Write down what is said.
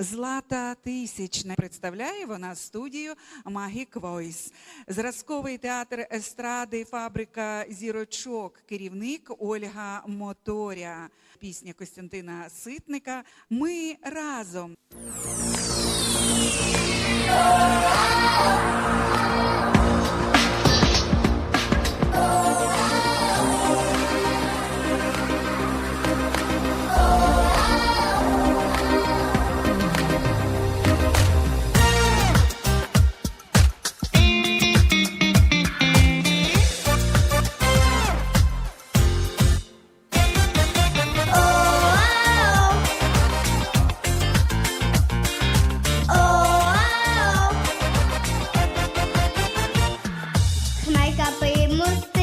Злата Тисячна. Представляє вона студію Magic Voice. Зразковий театр естради, фабрика зірочок, керівник Ольга Моторя. Пісня Костянтина Ситника. Ми разом. Somos